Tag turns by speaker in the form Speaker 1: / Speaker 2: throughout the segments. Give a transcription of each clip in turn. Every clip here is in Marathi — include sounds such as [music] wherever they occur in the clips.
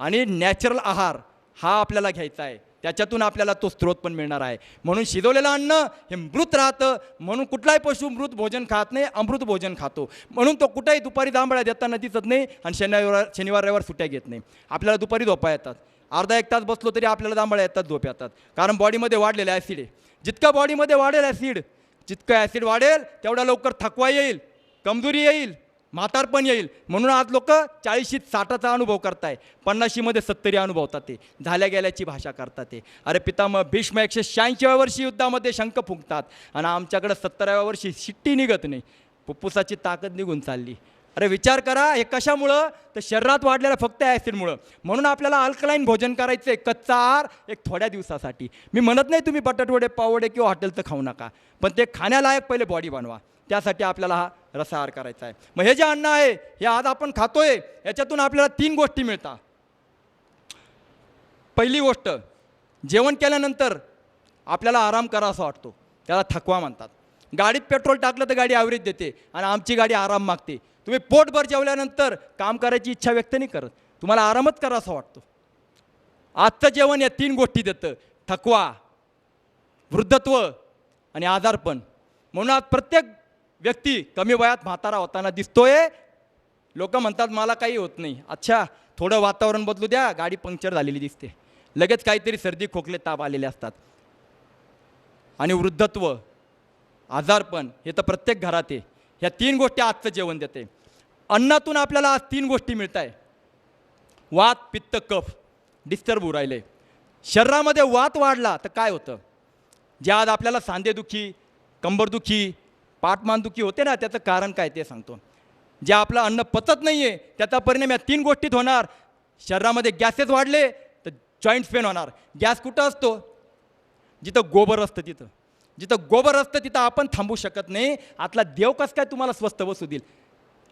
Speaker 1: आणि नॅचरल आहार हा आपल्याला घ्यायचा आहे. त्याच्यातून आपल्याला तो स्रोत पण मिळणार आहे. म्हणून शिजवलेलं अन्न हे मृत राहतं. म्हणून कुठलाही पशु मृत भोजन खात नाही अमृत भोजन खातो. म्हणून तो कुठेही दुपारी दांबळ्या देताना दिसत नाही आणि शनिवार शनिवार रविवार सुट्ट्या घेत नाही. आपल्याला दुपारी झोपा येतात. अर्धा एक तास बसलो तरी आपल्याला दांबळ्या येतात झोप येतात. कारण बॉडीमध्ये वाढलेलं ॲसिड आहे. जितकं बॉडीमध्ये वाढेल ॲसिड जितकं ॲसिड वाढेल तेवढा लवकर थकवा येईल कमजोरी येईल. म्हातारपण येईल. म्हणून आज लोक चाळीशीत साठाचा अनुभव करताय. पन्नाशीमध्ये सत्तरी अनुभवतात ते. झाल्या गेल्याची भाषा करतात ते. अरे पितामह भीष्म एकशे शहाऐंशीव्या वर्षी युद्धामध्ये शंख फुंकतात. आणि आमच्याकडं सत्तराव्या वर्षी शिट्टी निघत नाही. फुप्फुसाची ताकद निघून चालली. अरे विचार करा हे कशामुळं? तर शरीरात वाढलेलं फक्त ॲसिडमुळं. म्हणून आपल्याला अल्कलाईन भोजन करायचं आहे कच्चा आहार एक थोड्या दिवसासाठी. मी म्हणत नाही तुम्ही बटाटवडे पावडे किंवा हॉटेलचं खाऊ नका. पण ते खाण्यालायक पहिले बॉडी बनवा. त्यासाठी आपल्याला हा रसाहार करायचा आहे. मग हे जे अन्न आहे हे आज आपण खातोय याच्यातून आपल्याला तीन गोष्टी मिळतात. पहिली गोष्ट जेवण केल्यानंतर आपल्याला आराम करा असा वाटतो. त्याला थकवा म्हणतात. गाडीत पेट्रोल टाकलं तर गाडी ॲव्हरेज देते आणि आमची गाडी आराम मागते. तुम्ही पोटभर जेवल्यानंतर काम करायची इच्छा व्यक्त नाही करत. तुम्हाला आरामच करा असं वाटतो. आजचं जेवण या तीन गोष्टी देतं. थकवा वृद्धत्व आणि आजारपण. म्हणून आज प्रत्येक व्यक्ती कमी वयात म्हातारा होताना दिसतोय. लोक म्हणतात मला काही होत नाही. अच्छा थोडं वातावरण बदलू द्या गाडी पंक्चर झालेली दिसते. लगेच काहीतरी सर्दी खोकले ताप आलेले असतात. आणि वृद्धत्व आजारपण हे तर प्रत्येक घरात आहे. ह्या तीन गोष्टी आजचं जेवण देते. अन्नातून आपल्याला आज तीन गोष्टी मिळत आहे वात पित्त कफ डिस्टर्ब होऊ राहिले. शरीरामध्ये वात वाढला तर काय होतं? जे आज आपल्याला सांधेदुखी कंबरदुखी पाठमानदुखी होते ना त्याचं कारण काय ते सांगतो. जे आपलं अन्न पचत नाही आहे त्याचा परिणाम या तीन गोष्टीत होणार. शरीरामध्ये गॅसेस वाढले तर जॉईंट पेन होणार. गॅस कुठं असतो? जिथं गोबर असतं तिथं. जिथं गोबर असतं तिथं आपण थांबू शकत नाही. आतला देव कसं काय तुम्हाला स्वस्त बसू देईल?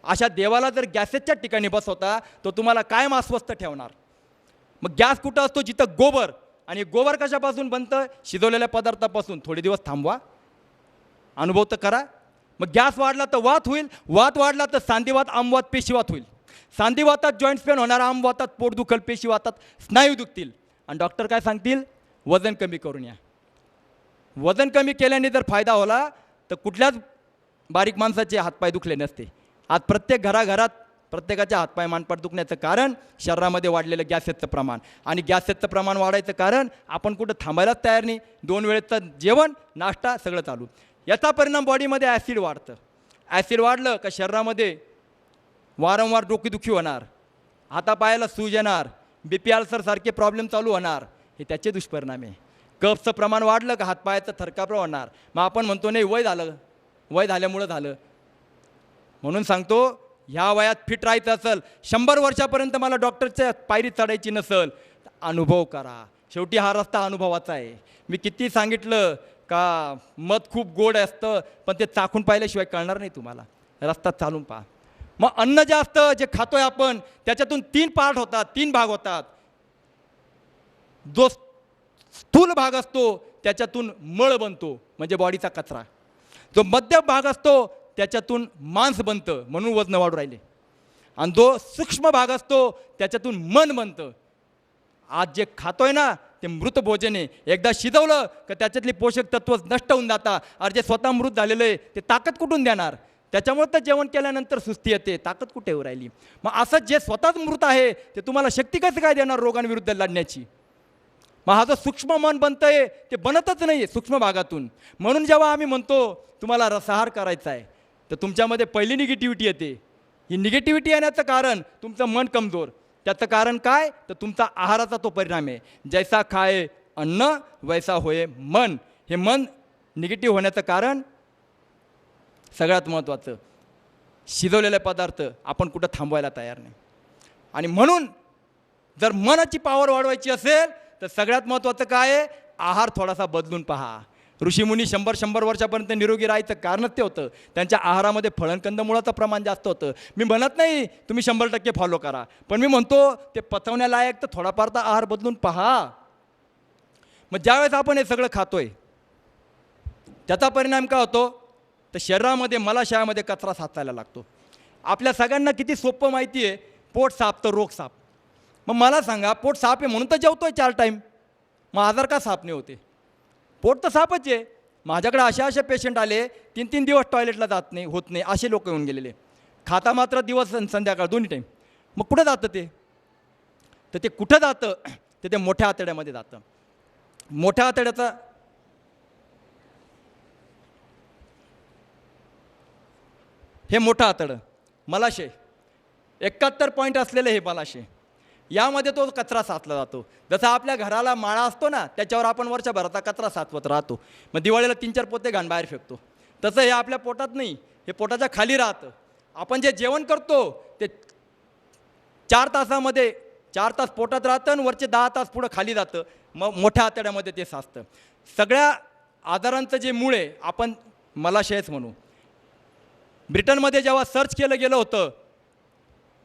Speaker 1: अशा देवाला जर गॅसेसच्या ठिकाणी बसवता तो तुम्हाला कायम अस्वस्थ ठेवणार. मग गॅस कुठं असतो? जिथं गोबर. आणि गोबर कशापासून बनतं? शिजवलेल्या पदार्थापासून. थोडे दिवस थांबवा. अनुभव तर करा. मग गॅस वाढला तर वात होईल वात वाढला तर सांधीवात आमवात पेशीवात होईल. सांधीवातात जॉईंट पेन होणार आमवातात पोट दुखल पेशीवातात स्नायू दुखतील. आणि डॉक्टर काय सांगतील? वजन कमी करून या. वजन कमी केल्याने जर फायदा होला तर कुठल्याच बारीक माणसाचे हातपाय दुखले नसते. आज प्रत्येक घराघरात प्रत्येकाच्या हातपाय मानपाट दुखण्याचं कारण शरीरामध्ये वाढलेलं गॅसेसचं प्रमाण. आणि गॅसेसचं प्रमाण वाढायचं कारण आपण कुठं थांबायलाच तयार नाही. दोन वेळेचं जेवण नाश्ता सगळं चालू. याचा परिणाम बॉडीमध्ये ॲसिड वाढतं. ॲसिड वाढलं का शरीरामध्ये वारंवार डोकेदुखी होणार हातापायाला सूज येणार बी पी सारखे प्रॉब्लेम चालू होणार हे त्याचे दुष्परिणाम आहे. कफचं प्रमाण वाढलं का हातपायाचं थरकापरा होणार? मग आपण म्हणतो नाही वय झालं. वय झाल्यामुळं झालं. म्हणून सांगतो ह्या वयात फिट राहायचं असेल शंभर वर्षापर्यंत मला डॉक्टरच्या पायरी चढायची नसेल अनुभव करा. शेवटी हा रस्ता अनुभवाचा आहे. मी किती सांगितलं का मध खूप गोड असतं पण ते चाखून पाहिल्याशिवाय कळणार नाही तुम्हाला. रस्ता चालून पहा. मग अन्न जे असतं जे खातोय आपण त्याच्यातून तीन पार्ट होतात तीन भाग होतात. जो स्थूल भाग असतो त्याच्यातून मळ बनतो म्हणजे बॉडीचा कचरा. जो मध्य भाग असतो त्याच्यातून मांस बनतं म्हणून वजन वाढू राहिले. आणि जो सूक्ष्म भाग असतो त्याच्यातून मन बनतं. आज जे खातोय ना ते मृत भोजन आहे एकदा शिजवलं का त्याच्यातली पोषक तत्व नष्ट होऊन जातात. अरे जे स्वतः मृत झालेलं आहे ते ताकद कुठून देणार? त्याच्यामुळे तर जेवण केल्यानंतर सुस्ती येते. ताकद कुठे येऊ राहिली? मग असं जे स्वतःच मृत आहे ते तुम्हाला शक्ती कसं काय देणार रोगांविरुद्ध लढण्याची? मग हा जो सूक्ष्म मन बनतं आहे ते बनतच नाही आहे सूक्ष्म भागातून. म्हणून जेव्हा आम्ही म्हणतो तुम्हाला रसाहार करायचा आहे तर तुमच्यामध्ये पहिली निगेटिव्हिटी येते. ही निगेटिव्हिटी येण्याचं कारण तुमचं मन कमजोर. त्याचं कारण काय? तर तुमचा आहाराचा तो परिणाम आहे. जैसा खाय अन्न वैसा होय मन. हे मन निगेटिव्ह होण्याचं कारण सगळ्यात महत्त्वाचं. शिजवलेले पदार्थ आपण कुठं थांबवायला तयार नाही. आणि म्हणून जर मनाची पावर वाढवायची असेल तर सगळ्यात महत्त्वाचं काय आहे? आहार थोडासा बदलून पहा. ऋषीमुनी शंभर शंभर वर्षापर्यंत निरोगी राहायचं कारणच ते होतं. त्यांच्या आहारामध्ये फळणकंदमुळाचं प्रमाण जास्त होतं. मी म्हणत नाही तुम्ही शंभर टक्के फॉलो करा. पण मी म्हणतो ते पचवण्यालायक तर थोडाफार तर आहार बदलून पहा. मग ज्यावेळेस आपण हे सगळं खातोय त्याचा परिणाम काय होतो? तर शरीरामध्ये मलाशयामध्ये कचरा साचायला लागतो. आपल्या सगळ्यांना किती सोपं माहिती आहे पोट साप तर रोग साप मग मला सांगा पोट साप आहे म्हणून तर जेवतोय चार टाईम मग आजार का साप नाही होते? पोट तर साफच आहे. माझ्याकडे अशा अशा पेशंट आले तीन तीन दिवस टॉयलेटला जात नाही होत नाही असे लोक येऊन गेलेले. खाता मात्र दिवस संध्याकाळ दोन्ही टाईम मग कुठं जातं ते? तर ते कुठं जातं? [clears throat] तर ते मोठ्या आतड्यामध्ये जातं. मोठ्या आतड्याचा हे मोठं आतडं. मलाशे. एकाहत्तर पॉईंट असलेलं हे मलाशे. यामध्ये तो कचरा साचला जातो. जसा आपल्या घराला माळा असतो ना त्याच्यावर आपण वर्षभराचा कचरा साचवत राहतो. मग दिवाळीला तीन चार पोते घाण बाहेर फेकतो. तसं हे आपल्या पोटात नाही हे पोटाच्या खाली राहतं. आपण जे जेवण करतो ते चार तासामध्ये चार तास पोटात राहतं आणि वरचे दहा तास पुढं खाली जातं. मग मोठ्या आतड्यामध्ये ते साचतं. सगळ्या आजारांचं जे मूळ आहे आपण मलाशयच म्हणू. ब्रिटनमध्ये जेव्हा सर्च केलं गेलं होतं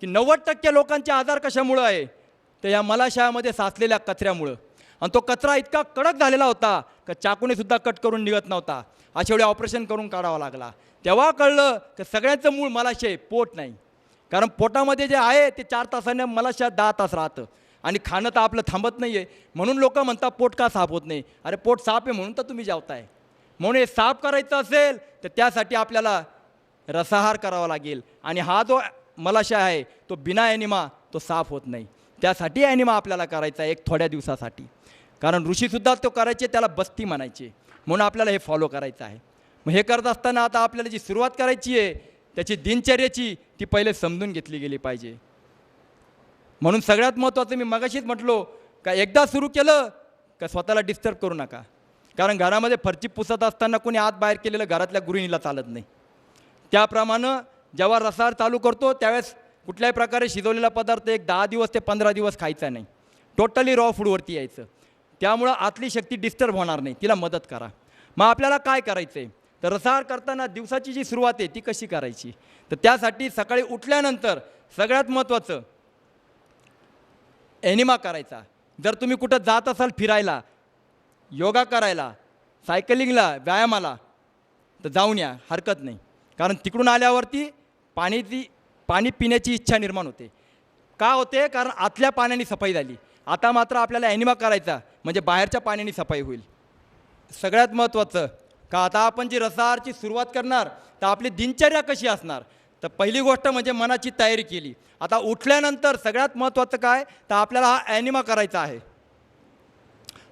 Speaker 1: की नव्वद टक्के लोकांचे आजार कशामुळं आहे? तर या मलाशयामध्ये साचलेल्या कचऱ्यामुळं. आणि तो कचरा इतका कडक झालेला होता का चाकूने सुद्धा कट करून निघत नव्हता. अशा वेळी ऑपरेशन करून काढावा लागला. तेव्हा कळलं की सगळ्यांचं मूळ मलाशय पोट नाही. कारण पोटामध्ये जे आहे ते चार तासाने मलाशयात दहा तास राहतं. आणि खाणं तर आपलं थांबत नाही आहे म्हणून लोक म्हणतात पोट का साफ होत नाही? अरे पोट साफ आहे म्हणून तर तुम्ही जेवताय. म्हणून हे साफ करायचं असेल तर त्यासाठी आपल्याला रसाहार करावा लागेल. आणि हा जो मलाशय आहे तो बिना ॲनिमा तो साफ होत नाही. त्यासाठी ॲनिमा आपल्याला करायचा आहे एक थोड्या दिवसासाठी. कारण ऋषीसुद्धा तो करायचे त्याला बस्ती म्हणायचे. म्हणून आपल्याला हे फॉलो करायचं आहे. मग हे करत असताना आता आपल्याला जी सुरुवात करायची आहे त्याची दिनचर्याची ती पहिले समजून घेतली गेली पाहिजे. म्हणून सगळ्यात महत्त्वाचं मी मगाशीच म्हटलो का एकदा सुरू केलं का स्वतःला डिस्टर्ब करू नका. कारण घरामध्ये फरची पुसत असताना कोणी आत बाहेर केलेलं घरातल्या गृहिणीला चालत नाही. त्याप्रमाणे जेव्हा रसार चालू करतो त्यावेळेस कुठल्याही प्रकारे शिजवलेला पदार्थ एक दहा दिवस ते पंधरा दिवस खायचा नाही. टोटली रॉ फूडवरती यायचं. त्यामुळं आतली शक्ती डिस्टर्ब होणार नाही. तिला मदत करा. मग आपल्याला काय करायचं आहे तर रसाहार करताना दिवसाची जी सुरुवात आहे ती कशी करायची? तर त्यासाठी सकाळी उठल्यानंतर सगळ्यात महत्त्वाचं एनिमा करायचा. जर तुम्ही कुठं जात असाल फिरायला योगा करायला सायकलिंगला व्यायामाला तर जाऊन या. हरकत नाही. कारण तिकडून आल्यावरती पाण्याची पाणी पिण्याची इच्छा निर्माण होते. का होते? कारण आतल्या पाण्याने सफाई झाली. आता मात्र आपल्याला ॲनिमा करायचा म्हणजे बाहेरच्या पाण्याने सफाई होईल. सगळ्यात महत्त्वाचं का आता आपण जी रसाहारची सुरुवात करणार तर आपली दिनचर्या कशी असणार? तर पहिली गोष्ट म्हणजे मनाची तयारी केली. आता उठल्यानंतर सगळ्यात महत्त्वाचं काय? तर आपल्याला हा ॲनिमा करायचा आहे.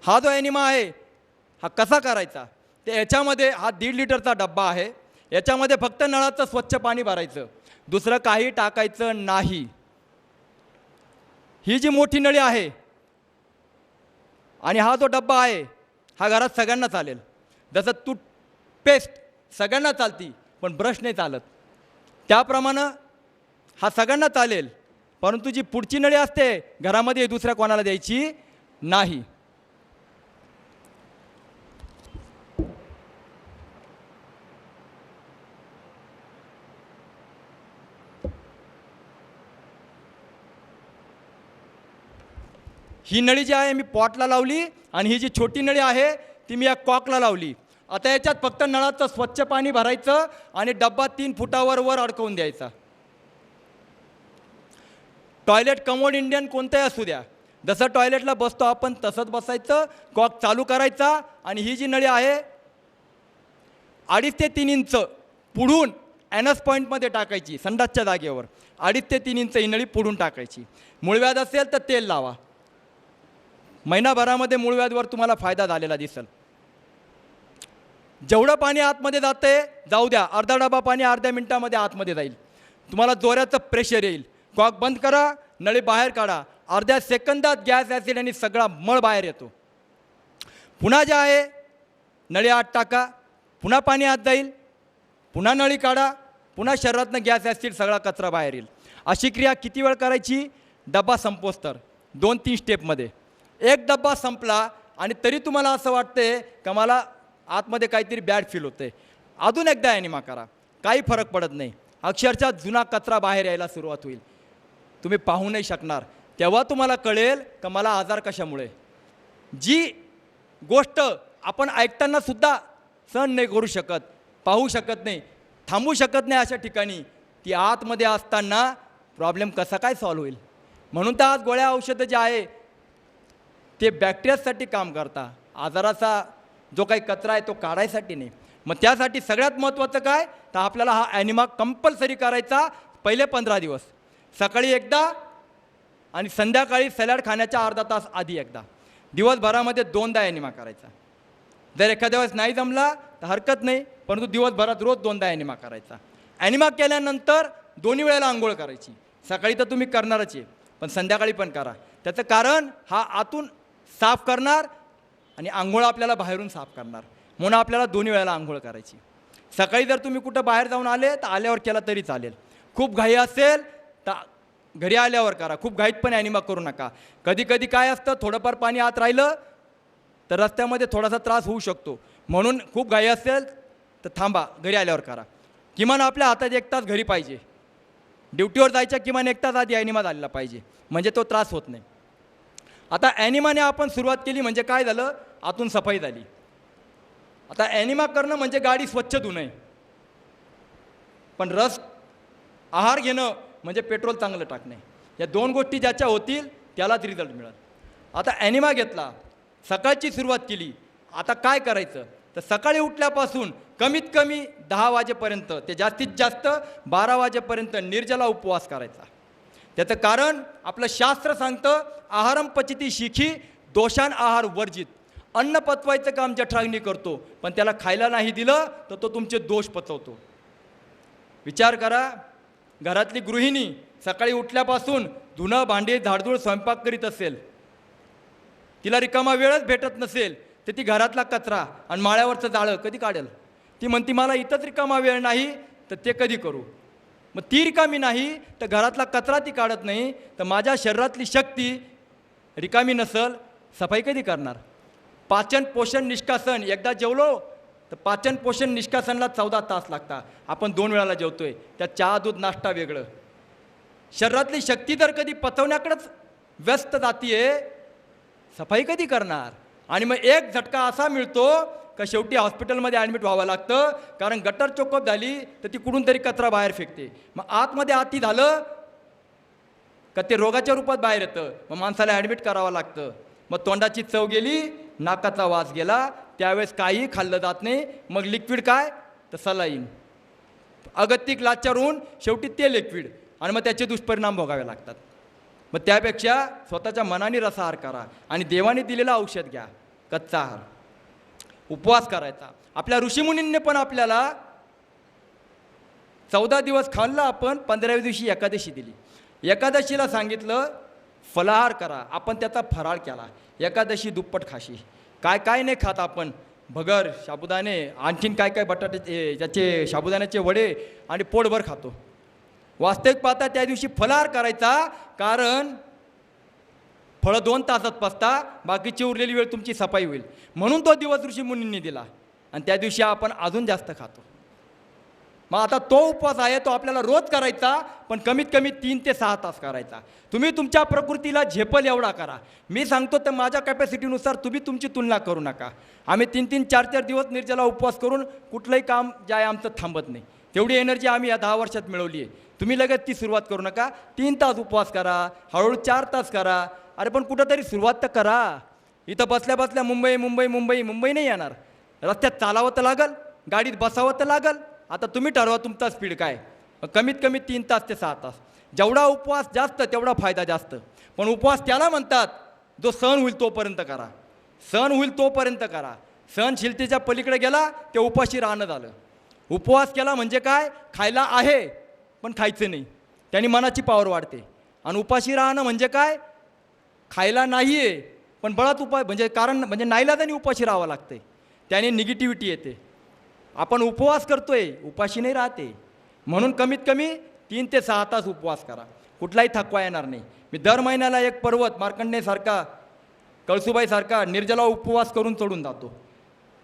Speaker 1: हा जो ॲनिमा आहे हा कसा करायचा? ते याच्यामध्ये हा दीड लिटरचा डब्बा आहे. याच्यामध्ये फक्त नळाचं स्वच्छ पाणी भरायचं. दुसरं काही टाकायचं नाही. ही जी मोठी नळी आहे आणि हा जो डब्बा आहे हा घरात सगळ्यांना चालेल. जसं टूथपेस्ट सगळ्यांना चालती पण ब्रश नाही चालत. त्याप्रमाणे हा सगळ्यांना चालेल परंतु जी पुढची नळी असते घरामध्ये दुसऱ्या कोणाला द्यायची नाही. ही नळी जी आहे मी पॉटला लावली आणि ही जी छोटी नळी आहे ती मी या कॉकला लावली. आता याच्यात फक्त नळाचं स्वच्छ पाणी भरायचं आणि डब्बा तीन फुटावर वर अडकवून द्यायचा. टॉयलेट कमोड इंडियन कोणतंही असू द्या. जसं टॉयलेटला बसतो आपण तसंच बसायचं कॉक चालू करायचा आणि ही जी नळी आहे अडीच ते तीन इंच पुढून ॲनस पॉईंटमध्ये टाकायची संडासच्या जागेवर. अडीच ते तीन इंच ही नळी पुढून टाकायची. मूळव्याध असेल तर तेल लावा. महिनाभरामध्ये मूळव्याधवर तुम्हाला फायदा झालेला दिसेल. जेवढं पाणी आतमध्ये जाते जाऊ द्या अर्धा डबा पाणी अर्ध्या मिनटामध्ये आतमध्ये जाईल. तुम्हाला जोराचं प्रेशर येईल. कॉक बंद करा नळी बाहेर काढा. अर्ध्या सेकंदात गॅस ॲसिड आणि सगळा मळ बाहेर येतो. पुन्हा जे आहे नळी आत टाका. पुन्हा पाणी आत जाईल. पुन्हा नळी काढा. पुन्हा शरीरातनं गॅस ॲसिड सगळा कचरा बाहेर येईल. अशी क्रिया किती वेळ करायची? डबा संपोस्तर दोन तीन स्टेपमध्ये एक डब्बा संपला आणि तरी तुम्हाला असं वाटते का मला आतमध्ये काहीतरी बॅड फील होते अजून एकदा ॲनिमा करा. काही फरक पडत नाही. अक्षरशः जुना कचरा बाहेर यायला सुरुवात होईल. तुम्ही पाहू नाही शकणार. तेव्हा तुम्हाला कळेल का मला आजार कशामुळे. जी गोष्ट आपण ऐकताना सुद्धा सहन नाही करू शकत पाहू शकत नाही थांबू शकत नाही अशा ठिकाणी ती आतमध्ये असताना प्रॉब्लेम कसा काय सॉल्व्ह होईल? म्हणून तर आज गोळ्या औषधं जे आहे ते बॅक्टेरियासाठी काम करता. आजाराचा जो काही कचरा आहे तो काढायसाठी नाही. मग त्यासाठी सगळ्यात महत्त्वाचं काय? तर आपल्याला हा ॲनिमा कंपल्सरी करायचा पहिले पंधरा दिवस. सकाळी एकदा आणि संध्याकाळी सॅलॅड खाण्याच्या अर्धा तास आधी एकदा. दिवसभरामध्ये दोनदा ॲनिमा करायचा. जर एखाद्या वेळेस नाही जमला तर हरकत नाही परंतु दिवसभरात रोज दोनदा ॲनिमा करायचा. ॲनिमा केल्यानंतर दोन्ही वेळेला आंघोळ करायची. सकाळी तर तुम्ही करणारच आहे पण संध्याकाळी पण करा. त्याचं कारण हा आतून साफ करणार आणि आंघोळ आपल्याला बाहेरून साफ करणार. म्हणून आपल्याला दोन्ही वेळेला आंघोळ करायची. सकाळी जर तुम्ही कुठं बाहेर जाऊन आले तर आल्यावर केला तरी चालेल. खूप घाई असेल तर घरी आल्यावर करा. खूप घाईत पण ॲनिमा करू नका. कधी कधी काय असतं थोडंफार पाणी आत राहिलं तर रस्त्यामध्ये थोडासा त्रास होऊ शकतो. म्हणून खूप घाई असेल तर थांबा घरी आल्यावर करा. किमान आपल्या हातात एक तास घरी पाहिजे. ड्युटीवर जायच्या किमान एक तास आधी ॲनिमा झालेला पाहिजे. म्हणजे तो त्रास होत नाही. आता ॲनिमाने आपण सुरुवात केली म्हणजे काय झालं? आतून सफाई झाली. आता ॲनिमा करणं म्हणजे गाडी स्वच्छ धुणं पण रस आहार घेणं म्हणजे पेट्रोल चांगलं टाकणे या दोन गोष्टी ज्याच्या होतील त्यालाच रिझल्ट मिळेल. आता ॲनिमा घेतला सकाळची सुरुवात केली. आता काय करायचं? तर सकाळी उठल्यापासून कमीत कमी दहा वाजेपर्यंत ते जास्तीत जास्त बारा वाजेपर्यंत निर्जला उपवास करायचा. त्याचं कारण आपलं शास्त्र सांगतं आहारम पचिती शिखी दोषान आहार वर्जित. अन्न पचवायचं काम जठराग्नी करतो पण त्याला खायला नाही दिलं तर तो तुमचे दोष पचवतो. विचार करा घरातली गृहिणी सकाळी उठल्यापासून धुणं भांडी झाडझूड स्वयंपाक करीत असेल. तिला रिकामा वेळच भेटत नसेल तर ती घरातला कचरा आणि माळ्यावरचं जाळं कधी काढेल? ती म्हणती मला इथंच रिकामा वेळ नाही तर ते कधी करू? मग ती रिकामी नाही तर घरातला कचरा ती काढत नाही तर माझ्या शरीरातली शक्ती रिकामी नसल सफाई कधी करणार? पाचन पोषण निष्कासन एकदा जेवलो तर पाचन पोषण निष्कासनला चौदा तास लागतात आपण दोन वेळाला जेवतोय त्या चहा दूध नाश्ता वेगळं. शरीरातली शक्ती तर कधी पचवण्याकडेच व्यस्त जातीये सफाई कधी करणार? आणि मग एक झटका असा मिळतो का शेवटी हॉस्पिटलमध्ये ॲडमिट व्हावं लागतं. कारण गटर चोकअप झाली तर ती कुठून तरी कचरा बाहेर फेकते. मग आतमध्ये आती झालं का ते रोगाच्या रूपात बाहेर येतं. मग माणसाला ॲडमिट करावं लागतं. मग तोंडाची चव गेली नाकाचा वास गेला त्यावेळेस काही खाल्लं जात नाही. मग लिक्विड काय? तर सलाईन अगतिक लाचारून होऊन शेवटी ते लिक्विड आणि मग त्याचे दुष्परिणाम भोगावे लागतात. मग त्यापेक्षा स्वतःच्या मनाने रसाहार करा. आणि देवाने दिलेला औषध घ्या. कच्चा आहार. उपवास करायचा. आपल्या ऋषीमुनींनी पण आपल्याला चौदा दिवस खाल्लं आपण पंधराव्या दिवशी एकादशी दिली. एकादशीला सांगितलं फलाहार करा. आपण त्याचा फराळ केला. एकादशी दुप्पट खाशी. काय काय नाही खात आपण? भगर साबुदाणे आणखीन काय काय बटाटे ज्याचे साबुदाण्याचे वडे आणि पोटभर खातो. वास्तविक पाहता त्या दिवशी फलाहार करायचा कारण फळं दोन तासात पसता बाकीची उरलेली वेळ तुमची सफाई होईल. म्हणून तो दिवस ऋषी मुनींनी दिला. आणि त्या दिवशी आपण अजून जास्त खातो. मग आता तो उपवास आहे तो आपल्याला रोज करायचा पण कमीत कमी तीन ते सहा तास करायचा. तुम्ही तुमच्या प्रकृतीला झेपल एवढा करा. मी सांगतो तर माझ्या कॅपॅसिटीनुसार तुम्ही तुमची तुलना करू नका. आम्ही तीन तीन चार चार दिवस निर्जला उपवास करून कुठलंही काम जे आहे आमचं थांबत नाही. तेवढी एनर्जी आम्ही या दहा वर्षात मिळवली आहे. तुम्ही लगेच ती सुरुवात करू नका. तीन तास उपवास करा. हळूहळू चार तास करा. अरे पण कुठंतरी सुरुवात तर करा. इथं बसल्या बसल्या मुंबई मुंबई मुंबई मुंबई नाही येणार. रस्त्यात चालावं तर लागल गाडीत बसावं तर लागल. आता तुम्ही ठरवा तुमचा स्पीड काय. कमीत कमी तीन तास ते सहा तास. जेवढा उपवास जास्त तेवढा फायदा जास्त. पण उपवास त्याला म्हणतात जो सण होईल तोपर्यंत करा. सण होईल तोपर्यंत करा. सहनशीलतेच्या पलीकडे गेला ते उपाशी राहणं झालं. उपवास केला म्हणजे काय? खायला आहे पण खायचं नाही. त्याने मनाची पावर वाढते. आणि उपाशी राहणं म्हणजे काय? खायला नाही आहे पण बळात उपाय म्हणजे कारण म्हणजे नाईलाजाने उपाशी राहावं लागते त्याने निगेटिव्हिटी येते. आपण उपवास करतोय उपाशी नाही राहते. म्हणून कमीत कमी तीन ते सहा तास उपवास करा. कुठलाही थकवा येणार नाही. मी दर महिन्याला एक पर्वत मार्कंडेसारखा कळसुबाईसारखा निर्जला उपवास करून चढून जातो.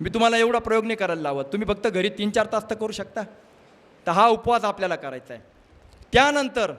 Speaker 1: मी तुम्हाला एवढा प्रयोग नाही करायला लावत. तुम्ही फक्त घरी तीन चार तास तर करू शकता. तर हा उपवास आपल्याला करायचा आहे. त्यानंतर